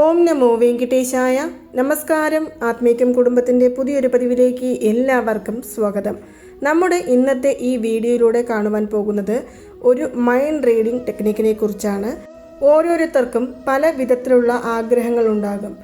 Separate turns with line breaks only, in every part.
ഓം നമോ വെങ്കിട്ടേശായ. നമസ്കാരം. ആത്മീക്യം കുടുംബത്തിന്റെ പുതിയൊരു പതിവിലേക്ക് എല്ലാവർക്കും സ്വാഗതം. നമ്മുടെ ഇന്നത്തെ ഈ വീഡിയോയിലൂടെ കാണുവാൻ പോകുന്നത് ഒരു മൈൻഡ് റീഡിംഗ് ടെക്നിക്കിനെ കുറിച്ചാണ്. ഓരോരുത്തർക്കും പല വിധത്തിലുള്ള ആഗ്രഹങ്ങൾ ഉണ്ടാകും.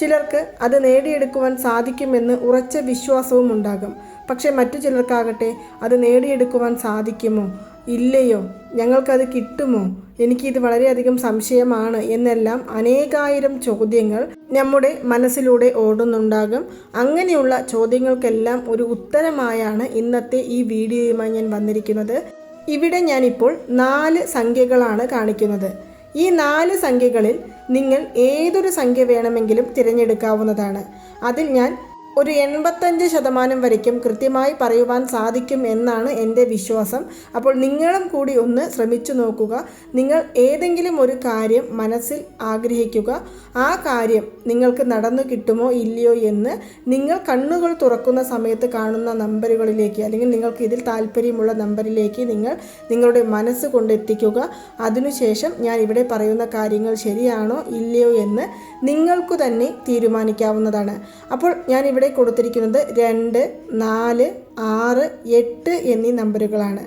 ചിലർക്ക് അത് നേടിയെടുക്കുവാൻ സാധിക്കുമെന്ന് ഉറച്ച വിശ്വാസവും ഉണ്ടാകും. പക്ഷേ മറ്റു ചിലർക്കാകട്ടെ അത് നേടിയെടുക്കുവാൻ സാധിക്കുമോ? ഇല്ലയോ? ഞങ്ങൾക്കത് കിട്ടുമോ? എനിക്കിത് വളരെയധികം സംശയമാണ് എന്നെല്ലാം അനേകായിരം ചോദ്യങ്ങൾ നമ്മുടെ മനസ്സിലൂടെ ഓടുന്നുണ്ടാകും. അങ്ങനെയുള്ള ചോദ്യങ്ങൾക്കെല്ലാം ഒരു ഉത്തരമായാണ് ഇന്നത്തെ ഈ വീഡിയോയുമായി ഞാൻ വന്നിരിക്കുന്നത്. ഇവിടെ ഞാനിപ്പോൾ നാല് സംഖ്യകളാണ് കാണിക്കുന്നത്. ഈ നാല് സംഖ്യകളിൽ നിങ്ങൾ ഏതൊരു സംഖ്യ വേണമെങ്കിലും തിരഞ്ഞെടുക്കാവുന്നതാണ്. അതിൽ ഞാൻ ഒരു എൺപത്തഞ്ച് ശതമാനം വരയ്ക്കും കൃത്യമായി പറയുവാൻ സാധിക്കും എന്നാണ് എന്റെ വിശ്വാസം. അപ്പോൾ നിങ്ങളും കൂടി ഒന്ന് ശ്രമിച്ചു നോക്കുക. നിങ്ങൾ ഏതെങ്കിലും ഒരു കാര്യം മനസ്സിൽ ആഗ്രഹിക്കുക. ആ കാര്യം നിങ്ങൾക്ക് നടന്നു കിട്ടുമോ ഇല്ലയോ എന്ന് നിങ്ങൾ കണ്ണുകൾ തുറക്കുന്ന സമയത്ത് കാണുന്ന നമ്പറുകളിലേക്ക് അല്ലെങ്കിൽ നിങ്ങൾക്ക് ഇതിൽ താല്പര്യമുള്ള നമ്പറിലേക്ക് നിങ്ങൾ നിങ്ങളുടെ മനസ്സ് കൊണ്ടെത്തിക്കുക. അതിനുശേഷം ഞാൻ ഇവിടെ പറയുന്ന കാര്യങ്ങൾ ശരിയാണോ ഇല്ലയോ എന്ന് നിങ്ങൾക്ക് തന്നെ തീരുമാനിക്കാവുന്നതാണ്. അപ്പോൾ ഞാൻ ഇവിടെ കൊടുത്തിരിക്കുന്നത് രണ്ട് നാല് ആറ് എട്ട് എന്നീ നമ്പറുകളാണ്.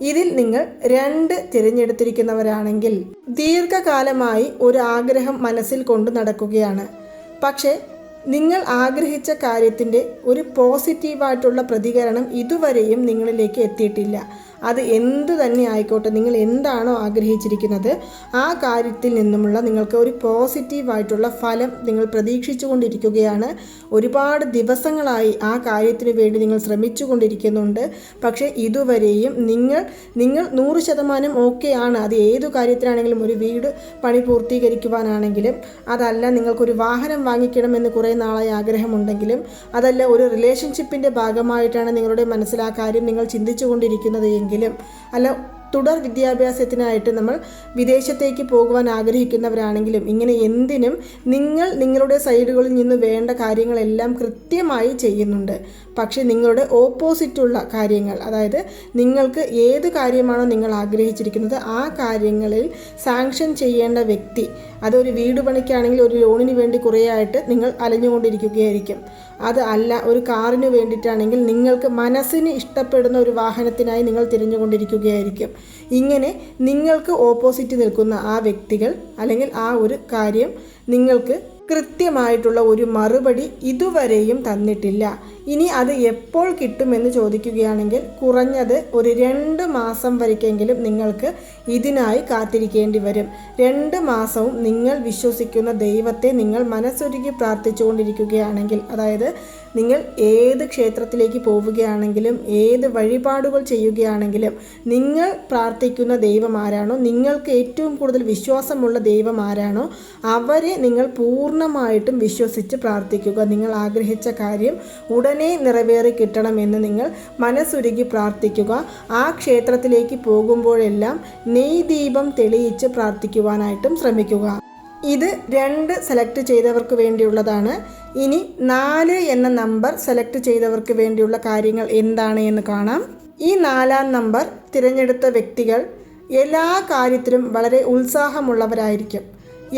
ഇതിൽ നിങ്ങൾ രണ്ട് തിരഞ്ഞെടുത്തിരിക്കുന്നവരാണെങ്കിൽ ദീർഘകാലമായി ഒരു ആഗ്രഹം മനസ്സിൽ കൊണ്ടു നടക്കുകയാണ്. പക്ഷേ നിങ്ങൾ ആഗ്രഹിച്ച കാര്യത്തിന്റെ ഒരു പോസിറ്റീവായിട്ടുള്ള പ്രതികരണം ഇതുവരെയും നിങ്ങളിലേക്ക് എത്തിയിട്ടില്ല. അത് എന്തു തന്നെ ആയിക്കോട്ടെ നിങ്ങൾ എന്താണോ ആഗ്രഹിച്ചിരിക്കുന്നത് ആ കാര്യത്തിൽ നിന്നുമുള്ള നിങ്ങൾക്ക് ഒരു പോസിറ്റീവായിട്ടുള്ള ഫലം നിങ്ങൾ പ്രതീക്ഷിച്ചു കൊണ്ടിരിക്കുകയാണ് ഒരുപാട് ദിവസങ്ങളായി ആ കാര്യത്തിന് വേണ്ടി നിങ്ങൾ ശ്രമിച്ചു കൊണ്ടിരിക്കുന്നുണ്ട് പക്ഷേ ഇതുവരെയും നിങ്ങൾ നിങ്ങൾ നൂറ് ശതമാനം ഓക്കെയാണ്. അത് ഏതു കാര്യത്തിനാണെങ്കിലും ഒരു വീട് പണി പൂർത്തീകരിക്കുവാനാണെങ്കിലും അതല്ല നിങ്ങൾക്കൊരു വാഹനം വാങ്ങിക്കണമെന്ന് കുറേ നാളായി ആഗ്രഹമുണ്ടെങ്കിലും അതല്ല ഒരു റിലേഷൻഷിപ്പിന്റെ ഭാഗമായിട്ടാണ് നിങ്ങളുടെ മനസ്സിൽ ആ കാര്യം നിങ്ങൾ ചിന്തിച്ചു കൊണ്ടിരിക്കുന്നത് എങ്കിലും അല്ല തുടർ വിദ്യാഭ്യാസത്തിനായിട്ട് നമ്മൾ വിദേശത്തേക്ക് പോകുവാൻ ആഗ്രഹിക്കുന്നവരാണെങ്കിലും ഇങ്ങനെ എന്തിനും നിങ്ങൾ നിങ്ങളുടെ സൈഡുകളിൽ നിന്ന് വേണ്ട കാര്യങ്ങളെല്ലാം കൃത്യമായി ചെയ്യുന്നുണ്ട്. പക്ഷേ നിങ്ങളുടെ ഓപ്പോസിറ്റുള്ള കാര്യങ്ങൾ അതായത് നിങ്ങൾക്ക് ഏത് കാര്യമാണോ നിങ്ങൾ ആഗ്രഹിച്ചിരിക്കുന്നത് ആ കാര്യങ്ങളിൽ സാങ്ഷൻ ചെയ്യേണ്ട വ്യക്തി അതൊരു വീട് പണിക്കാണെങ്കിൽ ഒരു ലോണിന് വേണ്ടി കുറേ ആയിട്ട് നിങ്ങൾ അലഞ്ഞുകൊണ്ടിരിക്കുകയായിരിക്കും. അത് അല്ല ഒരു കാറിന് വേണ്ടിയിട്ടാണെങ്കിൽ നിങ്ങൾക്ക് മനസ്സിന് ഇഷ്ടപ്പെടുന്ന ഒരു വാഹനത്തിനായി നിങ്ങൾ തിരഞ്ഞുകൊണ്ടിരിക്കുകയായിരിക്കും. ഇങ്ങനെ നിങ്ങൾക്ക് ഓപ്പോസിറ്റ് നിൽക്കുന്ന ആ വ്യക്തികൾ അല്ലെങ്കിൽ ആ ഒരു കാര്യം നിങ്ങൾക്ക് കൃത്യമായിട്ടുള്ള ഒരു മറുപടി ഇതുവരെയും തന്നിട്ടില്ല. ഇനി അത് എപ്പോൾ കിട്ടുമെന്ന് ചോദിക്കുകയാണെങ്കിൽ കുറഞ്ഞത് ഒരു രണ്ട് മാസം വരയ്ക്കെങ്കിലും നിങ്ങൾക്ക് ഇതിനായി കാത്തിരിക്കേണ്ടി വരും. രണ്ട് മാസവും നിങ്ങൾ വിശ്വസിക്കുന്ന ദൈവത്തെ നിങ്ങൾ മനസ്സൊരുക്കി പ്രാർത്ഥിച്ചുകൊണ്ടിരിക്കുകയാണെങ്കിൽ അതായത് നിങ്ങൾ ഏത് ക്ഷേത്രത്തിലേക്ക് പോവുകയാണെങ്കിലും ഏത് വഴിപാടുകൾ ചെയ്യുകയാണെങ്കിലും നിങ്ങൾ പ്രാർത്ഥിക്കുന്ന ദൈവം ആരാണോ നിങ്ങൾക്ക് ഏറ്റവും കൂടുതൽ വിശ്വാസമുള്ള ദൈവം ആരാണോ അവരെ നിങ്ങൾ പൂർണമായിട്ടും വിശ്വസിച്ച് പ്രാർത്ഥിക്കുക. നിങ്ങൾ ആഗ്രഹിച്ച കാര്യം ഉടനെ നിറവേറി കിട്ടണമെന്ന് നിങ്ങൾ മനസ്സുരുകി പ്രാർത്ഥിക്കുക. ആ ക്ഷേത്രത്തിലേക്ക് പോകുമ്പോഴെല്ലാം നെയ് ദീപം തെളിയിച്ച് പ്രാർത്ഥിക്കുവാനായിട്ടും ശ്രമിക്കുക. ഇത് രണ്ട് സെലക്ട് ചെയ്തവർക്ക് വേണ്ടിയുള്ളതാണ്. ഇനി നാല് എന്ന നമ്പർ സെലക്ട് ചെയ്തവർക്ക് വേണ്ടിയുള്ള കാര്യങ്ങൾ എന്താണ് എന്ന് കാണാം. ഈ നാലാം നമ്പർ തിരഞ്ഞെടുത്ത വ്യക്തികൾ എല്ലാ കാര്യത്തിലും വളരെ ഉത്സാഹമുള്ളവരായിരിക്കും.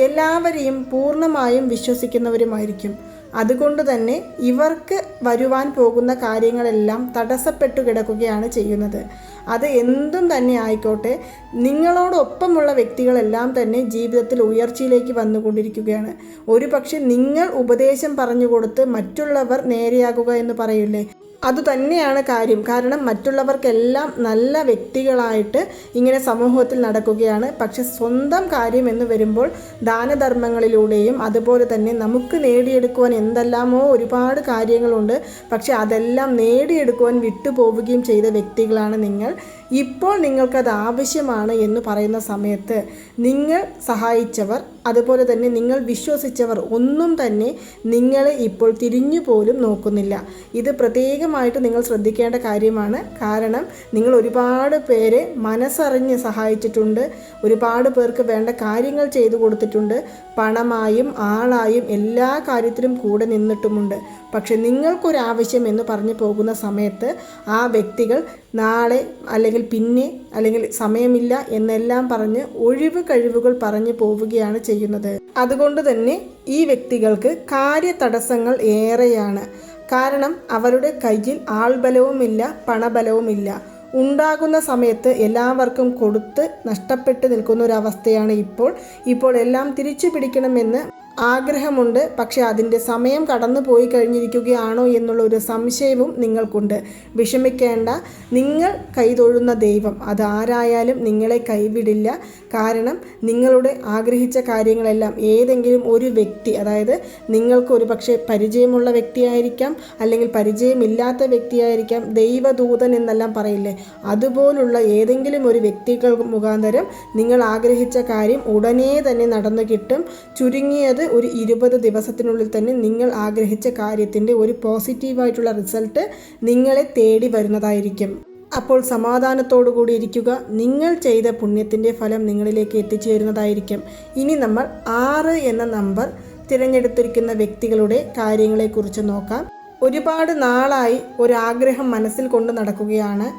എല്ലാവരെയും പൂർണമായും വിശ്വസിക്കുന്നവരുമായിരിക്കും. അതുകൊണ്ട് തന്നെ ഇവർക്ക് വരുവാൻ പോകുന്ന കാര്യങ്ങളെല്ലാം തടസ്സപ്പെട്ടു കിടക്കുകയാണ് ചെയ്യുന്നത്. അത് എന്തും തന്നെ ആയിക്കോട്ടെ നിങ്ങളോടൊപ്പമുള്ള വ്യക്തികളെല്ലാം തന്നെ ജീവിതത്തിൽ ഉയർച്ചയിലേക്ക് വന്നുകൊണ്ടിരിക്കുകയാണ്. ഒരു പക്ഷെ നിങ്ങൾ ഉപദേശം പറഞ്ഞു കൊടുത്ത് മറ്റുള്ളവർ നേരെയാകുക എന്ന് പറയില്ലേ അതുതന്നെയാണ് കാര്യം. കാരണം മറ്റുള്ളവർക്കെല്ലാം നല്ല വ്യക്തികളായിട്ട് ഇങ്ങനെ സമൂഹത്തിൽ നടക്കുകയാണ്. പക്ഷെ സ്വന്തം കാര്യം എന്ന് വരുമ്പോൾ ദാനധർമ്മങ്ങളിലൂടെയും അതുപോലെ തന്നെ നമുക്ക് നേടിയെടുക്കുവാൻ എന്തെല്ലാമോ ഒരുപാട് കാര്യങ്ങളുണ്ട്. പക്ഷെ അതെല്ലാം നേടിയെടുക്കുവാൻ വിട്ടുപോവുകയും ചെയ്ത വ്യക്തികളാണ് നിങ്ങൾ. ഇപ്പോൾ നിങ്ങൾക്കത് ആവശ്യമാണ് എന്ന് പറയുന്ന സമയത്ത് നിങ്ങൾ സഹായിച്ചവർ അതുപോലെ തന്നെ നിങ്ങൾ വിശ്വസിച്ചവർ ഒന്നും തന്നെ നിങ്ങളെ ഇപ്പോൾ തിരിഞ്ഞു പോലും നോക്കുന്നില്ല. ഇത് പ്രത്യേകമായിട്ട് നിങ്ങൾ ശ്രദ്ധിക്കേണ്ട കാര്യമാണ്. കാരണം നിങ്ങൾ ഒരുപാട് പേരെ മനസ്സറിഞ്ഞ് സഹായിച്ചിട്ടുണ്ട്. ഒരുപാട് പേർക്ക് വേണ്ട കാര്യങ്ങൾ ചെയ്തു കൊടുത്തിട്ടുണ്ട്. പണമായും ആളായും എല്ലാ കാര്യത്തിലും കൂടെ നിന്നിട്ടുമുണ്ട്. പക്ഷെ നിങ്ങൾക്കൊരാവശ്യം എന്ന് പറഞ്ഞു പോകുന്ന സമയത്ത് ആ വ്യക്തികൾ നാളെ അല്ലെങ്കിൽ പിന്നെ അല്ലെങ്കിൽ സമയമില്ല എന്നെല്ലാം പറഞ്ഞ് ഒഴിവ് കഴിവുകൾ പറഞ്ഞു പോവുകയാണ് ചെയ്യുന്നത്. അതുകൊണ്ട് തന്നെ ഈ വ്യക്തികൾക്ക് കാര്യ തടസ്സങ്ങൾ ഏറെയാണ്. കാരണം അവരുടെ കയ്യിൽ ആൾബലവുമില്ല പണബലവുമില്ല. ഉണ്ടാകുന്ന സമയത്ത് എല്ലാവർക്കും കൊടുത്ത് നഷ്ടപ്പെട്ട് നിൽക്കുന്ന ഒരു അവസ്ഥയാണ് ഇപ്പോൾ. ഇപ്പോൾ എല്ലാം തിരിച്ചു പിടിക്കണമെന്ന് ആഗ്രഹമുണ്ട്. പക്ഷെ അതിന്റെ സമയം കടന്നു പോയി കഴിഞ്ഞിരിക്കുകയാണോ എന്നുള്ള ഒരു സംശയവും നിങ്ങൾക്കുണ്ട്. വിഷമിക്കേണ്ട. നിങ്ങൾ കൈതൊഴുന്ന ദൈവം. അതാരായാലും നിങ്ങളെ കൈവിടില്ല. കാരണം നിങ്ങളുടെ ആഗ്രഹിച്ച കാര്യങ്ങളെല്ലാം ഏതെങ്കിലും ഒരു വ്യക്തി അതായത് നിങ്ങൾക്ക് ഒരു പക്ഷേ പരിചയമുള്ള വ്യക്തിയായിരിക്കാം അല്ലെങ്കിൽ പരിചയമില്ലാത്ത വ്യക്തിയായിരിക്കാം ദൈവദൂതൻ എന്നെല്ലാം പറയില്ലേ? അതുപോലുള്ള ഏതെങ്കിലും ഒരു വ്യക്തികൾ മുഖാന്തരം നിങ്ങൾ ആഗ്രഹിച്ച കാര്യം ഉടനെ തന്നെ നടന്നു കിട്ടും. ചുരുങ്ങിയത് ഒരു ഇരുപത് ദിവസത്തിനുള്ളിൽ തന്നെ നിങ്ങൾ ആഗ്രഹിച്ച കാര്യത്തിന്റെ ഒരു പോസിറ്റീവായിട്ടുള്ള റിസൾട്ട് നിങ്ങളെ തേടി വരുന്നതായിരിക്കും. അപ്പോൾ സമാധാനത്തോടു കൂടി ഇരിക്കുക. നിങ്ങൾ ചെയ്ത പുണ്യത്തിന്റെ ഫലം നിങ്ങളിലേക്ക് എത്തിച്ചേരുന്നതായിരിക്കും. ഇനി നമ്മൾ ആറ് എന്ന നമ്പർ തിരഞ്ഞെടുത്തിരിക്കുന്ന വ്യക്തികളുടെ കാര്യങ്ങളെക്കുറിച്ച് നോക്കാം. ഒരുപാട് നാളായി ഒരാഗ്രഹം മനസ്സിൽ കൊണ്ട് നടക്കുകയാണ്.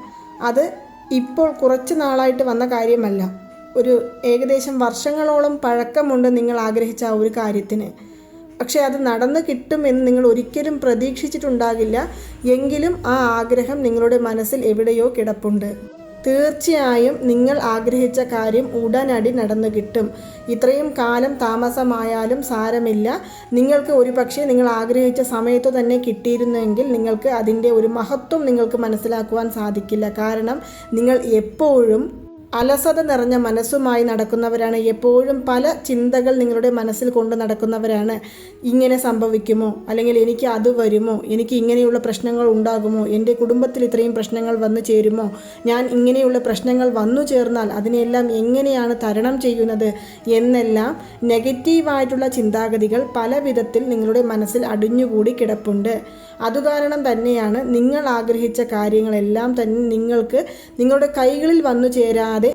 അത് ഇപ്പോൾ കുറച്ച് നാളായിട്ട് വന്ന കാര്യമല്ല. ഒരു ഏകദേശം വർഷങ്ങളോളം പഴക്കമുണ്ട് നിങ്ങൾ ആഗ്രഹിച്ച ആ ഒരു കാര്യത്തിന്. പക്ഷേ അത് നടന്നു കിട്ടുമെന്ന് നിങ്ങൾ ഒരിക്കലും പ്രതീക്ഷിച്ചിട്ടുണ്ടാകില്ല. എങ്കിലും ആ ആഗ്രഹം നിങ്ങളുടെ മനസ്സിൽ എവിടെയോ കിടപ്പുണ്ട്. തീർച്ചയായും നിങ്ങൾ ആഗ്രഹിച്ച കാര്യം ഉടനടി നടന്നു കിട്ടും. ഇത്രയും കാലം താമസമായാലും സാരമില്ല. നിങ്ങൾക്ക് ഒരുപക്ഷെ നിങ്ങൾ ആഗ്രഹിച്ച സമയത്ത് തന്നെ കിട്ടിയിരുന്നെങ്കിൽ നിങ്ങൾക്ക് അതിന്റെ ഒരു മഹത്വം നിങ്ങൾക്ക് മനസ്സിലാക്കുവാൻ സാധിക്കില്ല. കാരണം നിങ്ങൾ എപ്പോഴും അലസത നിറഞ്ഞ മനസ്സുമായി നടക്കുന്നവരാണ്. എപ്പോഴും പല ചിന്തകൾ നിങ്ങളുടെ മനസ്സിൽ കൊണ്ട് നടക്കുന്നവരാണ്. ഇങ്ങനെ സംഭവിക്കുമോ? അല്ലെങ്കിൽ എനിക്ക് അത് വരുമോ? എനിക്ക് ഇങ്ങനെയുള്ള പ്രശ്നങ്ങൾ ഉണ്ടാകുമോ? എന്റെ കുടുംബത്തിൽ ഇത്രയും പ്രശ്നങ്ങൾ വന്നു ചേരുമോ? ഞാൻ ഇങ്ങനെയുള്ള പ്രശ്നങ്ങൾ വന്നു ചേർന്നാൽ അതിനെല്ലാം എങ്ങനെയാണ് തരണം ചെയ്യുന്നത് എന്നെല്ലാം നെഗറ്റീവായിട്ടുള്ള ചിന്താഗതികൾ പല വിധത്തിൽ നിങ്ങളുടെ മനസ്സിൽ അടിഞ്ഞുകൂടി കിടപ്പുണ്ട്. അതുകാരണം തന്നെയാണ് നിങ്ങൾ ആഗ്രഹിച്ച കാര്യങ്ങളെല്ലാം തന്നെ നിങ്ങൾക്ക് നിങ്ങളുടെ കൈകളിൽ വന്നു ചേരാതെ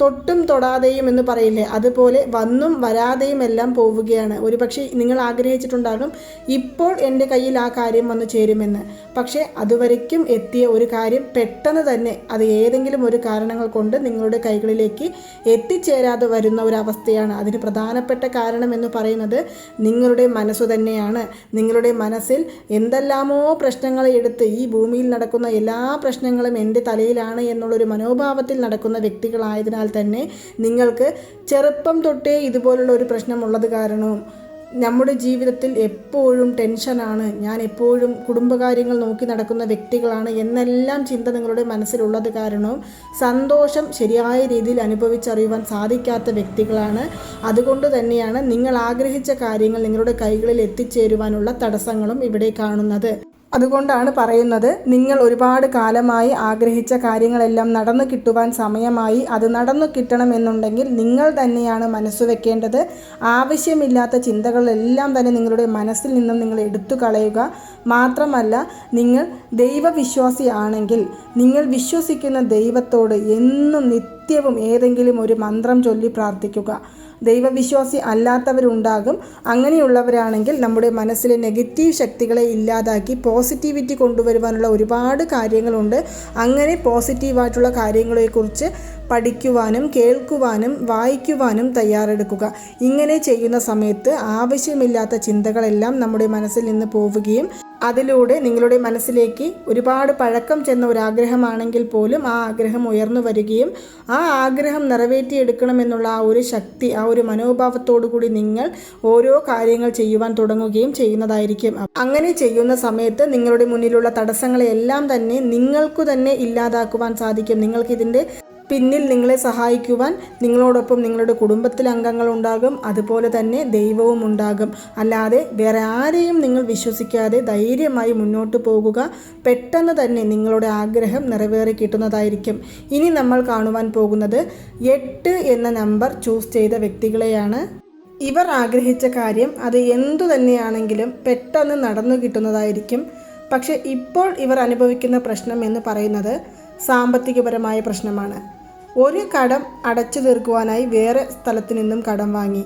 തൊട്ടും തൊടാതെയും എന്ന് പറയില്ലേ? അതുപോലെ വന്നും വരാതെയും എല്ലാം പോവുകയാണ്. ഒരുപക്ഷെ നിങ്ങൾ ആഗ്രഹിച്ചിട്ടുണ്ടാകും ഇപ്പോൾ എന്റെ കയ്യിൽ ആ കാര്യം വന്നു ചേരുമെന്ന്. പക്ഷേ അതുവരയ്ക്കും എത്തിയ ഒരു കാര്യം പെട്ടെന്ന് തന്നെ അത് ഏതെങ്കിലും ഒരു കാരണങ്ങൾ കൊണ്ട് നിങ്ങളുടെ കൈകളിലേക്ക് എത്തിച്ചേരാതെ വരുന്ന ഒരു അവസ്ഥയാണ്. അതിന് പ്രധാനപ്പെട്ട കാരണം എന്ന് പറയുന്നത് നിങ്ങളുടെ മനസ്സു തന്നെയാണ്. നിങ്ങളുടെ മനസ്സിൽ എന്തെല്ലാമോ പ്രശ്നങ്ങളെ എടുത്ത് ഈ ഭൂമിയിൽ നടക്കുന്ന എല്ലാ പ്രശ്നങ്ങളും എന്റെ തലയിലാണ് എന്നുള്ളൊരു മനോഭാവത്തിൽ നടക്കുന്ന വ്യക്തികളായതിനാൽ തന്നെ നിങ്ങൾക്ക് ചെറുപ്പം തൊട്ടേ ഇതുപോലുള്ള ഒരു പ്രശ്നമുള്ളത് കാരണവും നമ്മുടെ ജീവിതത്തിൽ എപ്പോഴും ടെൻഷനാണ്. ഞാൻ എപ്പോഴും കുടുംബകാര്യങ്ങൾ നോക്കി നടക്കുന്ന വ്യക്തികളാണ് എന്നെല്ലാം ചിന്ത നിങ്ങളുടെ മനസ്സിലുള്ളത് കാരണവും സന്തോഷം ശരിയായ രീതിയിൽ അനുഭവിച്ചറിയുവാൻ സാധിക്കാത്ത വ്യക്തികളാണ്. അതുകൊണ്ട് തന്നെയാണ് നിങ്ങൾ ആഗ്രഹിച്ച കാര്യങ്ങൾ നിങ്ങളുടെ കൈകളിൽ എത്തിച്ചേരുവാനുള്ള തടസ്സങ്ങളും ഇവിടെ കാണുന്നത്. അതുകൊണ്ടാണ് പറയുന്നത് നിങ്ങൾ ഒരുപാട് കാലമായി ആഗ്രഹിച്ച കാര്യങ്ങളെല്ലാം നടന്നു കിട്ടുവാൻ സമയമായി. അത് നടന്നു കിട്ടണമെന്നുണ്ടെങ്കിൽ നിങ്ങൾ തന്നെയാണ് മനസ്സ് വെക്കേണ്ടത്. ആവശ്യമില്ലാത്ത ചിന്തകളെല്ലാം തന്നെ നിങ്ങളുടെ മനസ്സിൽ നിന്നും നിങ്ങൾ എടുത്തു കളയുക മാത്രമല്ല നിങ്ങൾ ദൈവവിശ്വാസിയാണെങ്കിൽ നിങ്ങൾ വിശ്വസിക്കുന്ന ദൈവത്തോട് എന്നും നിത്യവും ഏതെങ്കിലും ഒരു മന്ത്രം ചൊല്ലി പ്രാർത്ഥിക്കുക. ദൈവവിശ്വാസി അല്ലാത്തവരുണ്ടാകും. അങ്ങനെയുള്ളവരാണെങ്കിൽ നമ്മുടെ മനസ്സിലെ നെഗറ്റീവ് ശക്തികളെ ഇല്ലാതാക്കി പോസിറ്റിവിറ്റി കൊണ്ടുവരുവാനുള്ള ഒരുപാട് കാര്യങ്ങളുണ്ട്. അങ്ങനെ പോസിറ്റീവായിട്ടുള്ള കാര്യങ്ങളെക്കുറിച്ച് പഠിക്കുവാനും കേൾക്കുവാനും വായിക്കുവാനും തയ്യാറെടുക്കുക. ഇങ്ങനെ ചെയ്യുന്ന സമയത്ത് ആവശ്യമില്ലാത്ത ചിന്തകളെല്ലാം നമ്മുടെ മനസ്സിൽ നിന്ന് പോവുകയും അതിലൂടെ നിങ്ങളുടെ മനസ്സിലേക്ക് ഒരുപാട് പഴക്കം ചെന്ന ഒരു ആഗ്രഹമാണെങ്കിൽ പോലും ആ ആഗ്രഹം ഉയർന്നു വരികയും ആ ആഗ്രഹം നിറവേറ്റിയെടുക്കണമെന്നുള്ള ആ ഒരു ശക്തി ആ ഒരു മനോഭാവത്തോടു കൂടി നിങ്ങൾ ഓരോ കാര്യങ്ങൾ ചെയ്യുവാൻ തുടങ്ങുകയും ചെയ്യുന്നതായിരിക്കും. അങ്ങനെ ചെയ്യുന്ന സമയത്ത് നിങ്ങളുടെ മുന്നിലുള്ള തടസ്സങ്ങളെല്ലാം തന്നെ നിങ്ങൾക്കു തന്നെ ഇല്ലാതാക്കുവാൻ സാധിക്കും. നിങ്ങൾക്കിതിന്റെ പിന്നിൽ നിങ്ങളെ സഹായിക്കുവാൻ നിങ്ങളോടൊപ്പം നിങ്ങളുടെ കുടുംബത്തിലെ അംഗങ്ങൾ ഉണ്ടാകും. അതുപോലെ തന്നെ ദൈവവും ഉണ്ടാകും. അല്ലാതെ വേറെ ആരെയും നിങ്ങൾ വിശ്വസിക്കാതെ ധൈര്യമായി മുന്നോട്ട് പോകുക പെട്ടെന്ന് തന്നെ നിങ്ങളുടെ ആഗ്രഹം നിറവേറി കിട്ടുന്നതായിരിക്കും. ഇനി നമ്മൾ കാണുവാൻ പോകുന്നത് എട്ട് എന്ന നമ്പർ ചൂസ് ചെയ്ത വ്യക്തികളെയാണ്. ഇവർ ആഗ്രഹിച്ച കാര്യം അത് എന്തു തന്നെയാണെങ്കിലും പെട്ടെന്ന് നടന്നു കിട്ടുന്നതായിരിക്കും. പക്ഷേ ഇപ്പോൾ ഇവർ അനുഭവിക്കുന്ന പ്രശ്നം എന്ന് പറയുന്നത് സാമ്പത്തികപരമായ പ്രശ്നമാണ്. ഒരു കടം അടച്ചു തീർക്കുവാനായി വേറെ സ്ഥലത്തു നിന്നും കടം വാങ്ങി.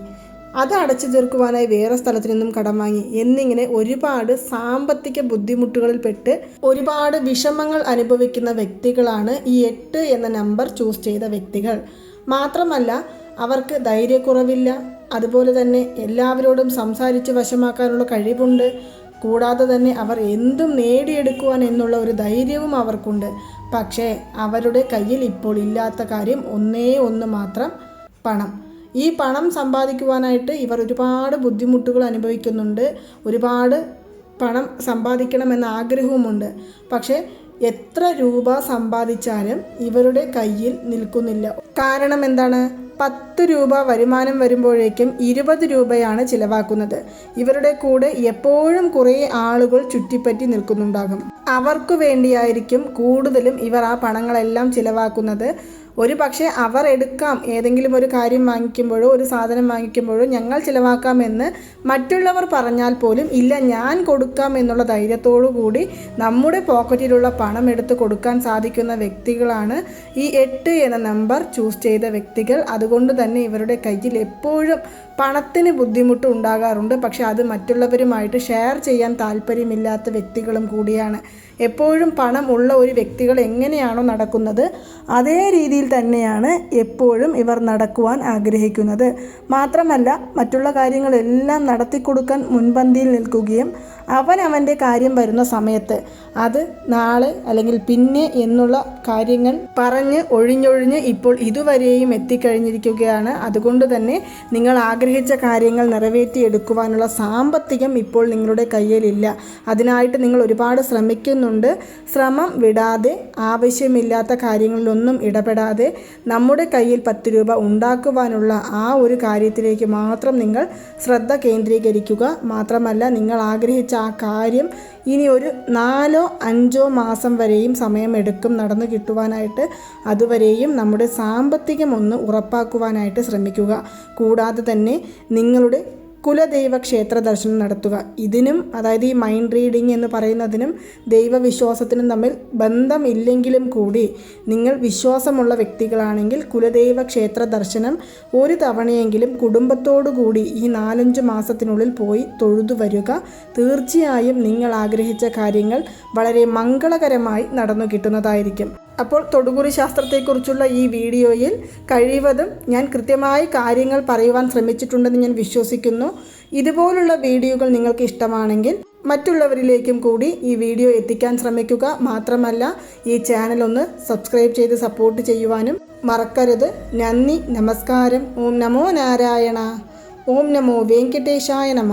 അത് അടച്ചു തീർക്കുവാനായി വേറെ സ്ഥലത്തു നിന്നും കടം വാങ്ങി. എന്നിങ്ങനെ ഒരുപാട് സാമ്പത്തിക ബുദ്ധിമുട്ടുകളിൽ പെട്ട് ഒരുപാട് വിഷമങ്ങൾ അനുഭവിക്കുന്ന വ്യക്തികളാണ് ഈ എട്ട് എന്ന നമ്പർ ചൂസ് ചെയ്ത വ്യക്തികൾ. മാത്രമല്ല അവർക്ക് ധൈര്യക്കുറവില്ല. അതുപോലെ തന്നെ എല്ലാവരോടും സംസാരിച്ച് വശമാക്കാനുള്ള കഴിവുണ്ട്. കൂടാതെ തന്നെ അവർ എന്തും നേടിയെടുക്കുവാൻ എന്നുള്ള ഒരു ധൈര്യവും അവർക്കുണ്ട്. പക്ഷേ അവരുടെ കയ്യിൽ ഇപ്പോൾ ഇല്ലാത്ത കാര്യം ഒന്നേ ഒന്ന് മാത്രം പണം. ഈ പണം സമ്പാദിക്കുവാനായിട്ട് ഇവർ ഒരുപാട് ബുദ്ധിമുട്ടുകൾ അനുഭവിക്കുന്നുണ്ട്. ഒരുപാട് പണം സമ്പാദിക്കണമെന്ന ആഗ്രഹവുമുണ്ട്. പക്ഷേ എത്ര രൂപ സമ്പാദിച്ചാലും ഇവരുടെ കയ്യിൽ നിൽക്കുന്നില്ല. കാരണം എന്താണ്? പത്ത് രൂപ വരുമാനം വരുമ്പോഴേക്കും ഇരുപത് രൂപയാണ് ചിലവാക്കുന്നത്. ഇവരുടെ കൂടെ എപ്പോഴും കുറേ ആളുകൾ ചുറ്റിപ്പറ്റി നിൽക്കുന്നുണ്ടാകും. അവർക്ക് വേണ്ടിയായിരിക്കും കൂടുതലും ഇവർ ആ പണങ്ങളെല്ലാം ചിലവാക്കുന്നത്. ഒരു പക്ഷേ അവർ എടുക്കാം. ഏതെങ്കിലും ഒരു കാര്യം വാങ്ങിക്കുമ്പോഴോ ഒരു സാധനം വാങ്ങിക്കുമ്പോഴോ ഞങ്ങൾ ചിലവാക്കാമെന്ന് മറ്റുള്ളവർ പറഞ്ഞാൽ പോലും ഇല്ല ഞാൻ കൊടുക്കാം എന്നുള്ള ധൈര്യത്തോടു കൂടി നമ്മുടെ പോക്കറ്റിലുള്ള പണം എടുത്ത് കൊടുക്കാൻ സാധിക്കുന്ന വ്യക്തികളാണ് ഈ എട്ട് എന്ന നമ്പർ ചൂസ് ചെയ്ത വ്യക്തികൾ. അതുകൊണ്ട് തന്നെ ഇവരുടെ കയ്യിൽ എപ്പോഴും പണത്തിന് ബുദ്ധിമുട്ട് ഉണ്ടാകാറുണ്ട്. പക്ഷെ അത് മറ്റുള്ളവരുമായിട്ട് ഷെയർ ചെയ്യാൻ താല്പര്യമില്ലാത്ത വ്യക്തികളും കൂടിയാണ്. എപ്പോഴും പണം ഉള്ള ഒരു വ്യക്തികൾ എങ്ങനെയാണോ നടക്കുന്നത് അതേ രീതിയിൽ തന്നെയാണ് എപ്പോഴും ഇവർ നടക്കുവാൻ ആഗ്രഹിക്കുന്നത്. മാത്രമല്ല മറ്റുള്ള കാര്യങ്ങളെല്ലാം നടത്തിക്കൊടുക്കാൻ മുൻപന്തിയിൽ നിൽക്കുകയും അവൻ അവന്റെ കാര്യം വരുന്ന സമയത്ത് അത് നാളെ അല്ലെങ്കിൽ പിന്നെ എന്നുള്ള കാര്യങ്ങൾ പറഞ്ഞ് ഒഴിഞ്ഞൊഴിഞ്ഞ് ഇപ്പോൾ ഇതുവരെയും എത്തിക്കഴിഞ്ഞിരിക്കുകയാണ്. അതുകൊണ്ട് തന്നെ നിങ്ങൾ ആഗ്രഹിച്ച കാര്യങ്ങൾ നിറവേറ്റിയെടുക്കുവാനുള്ള സാമ്പത്തികം ഇപ്പോൾ നിങ്ങളുടെ കയ്യിലില്ല. അതിനായിട്ട് നിങ്ങൾ ഒരുപാട് ശ്രമിക്കുന്നുണ്ട്. ശ്രമം വിടാതെ ആവശ്യമില്ലാത്ത കാര്യങ്ങളിലൊന്നും ഇടപെടാതെ നമ്മുടെ കയ്യിൽ പത്ത് രൂപ ഉണ്ടാക്കുവാനുള്ള ആ ഒരു കാര്യത്തിലേക്ക് മാത്രം നിങ്ങൾ ശ്രദ്ധ കേന്ദ്രീകരിക്കുക. മാത്രമല്ല നിങ്ങൾ ആഗ്രഹിച്ച ആ കാര്യം ഇനി ഒരു നാലോ അഞ്ചോ മാസം വരെയും സമയമെടുക്കും നടന്നു കിട്ടുവാനായിട്ട്. അതുവരെയും നമ്മുടെ സാമ്പത്തികം ഒന്ന് ഉറപ്പാക്കുവാനായിട്ട് ശ്രമിക്കുക. കൂടാതെ തന്നെ നിങ്ങളുടെ കുലദൈവ ക്ഷേത്ര ദർശനം നടത്തുക. ഇതിനും അതായത് ഈ മൈൻഡ് റീഡിംഗ് എന്ന് പറയുന്നതിനും ദൈവവിശ്വാസത്തിനും തമ്മിൽ ബന്ധമില്ലെങ്കിലും കൂടി നിങ്ങൾ വിശ്വാസമുള്ള വ്യക്തികളാണെങ്കിൽ കുലദൈവ ക്ഷേത്ര ദർശനം ഒരു തവണയെങ്കിലും കുടുംബത്തോടു കൂടി ഈ നാലഞ്ച് മാസത്തിനുള്ളിൽ പോയി തൊഴുതു വരിക. തീർച്ചയായും നിങ്ങൾ ആഗ്രഹിച്ച കാര്യങ്ങൾ വളരെ മംഗളകരമായി നടന്നു കിട്ടുന്നതായിരിക്കും. അപ്പോൾ തൊടുകുറി ശാസ്ത്രത്തെക്കുറിച്ചുള്ള ഈ വീഡിയോയിൽ കഴിവതും ഞാൻ കൃത്യമായി കാര്യങ്ങൾ പറയുവാൻ ശ്രമിച്ചിട്ടുണ്ടെന്ന് ഞാൻ വിശ്വസിക്കുന്നു. ഇതുപോലുള്ള വീഡിയോകൾ നിങ്ങൾക്ക് ഇഷ്ടമാണെങ്കിൽ മറ്റുള്ളവരിലേക്കും കൂടി ഈ വീഡിയോ എത്തിക്കാൻ ശ്രമിക്കുക. മാത്രമല്ല ഈ ചാനൽ ഒന്ന് സബ്സ്ക്രൈബ് ചെയ്ത് സപ്പോർട്ട് ചെയ്യുവാനും മറക്കരുത്. നന്ദി നമസ്കാരം. ഓം നമോ നാരായണ. ഓം നമോ വെങ്കടേശായ നമ.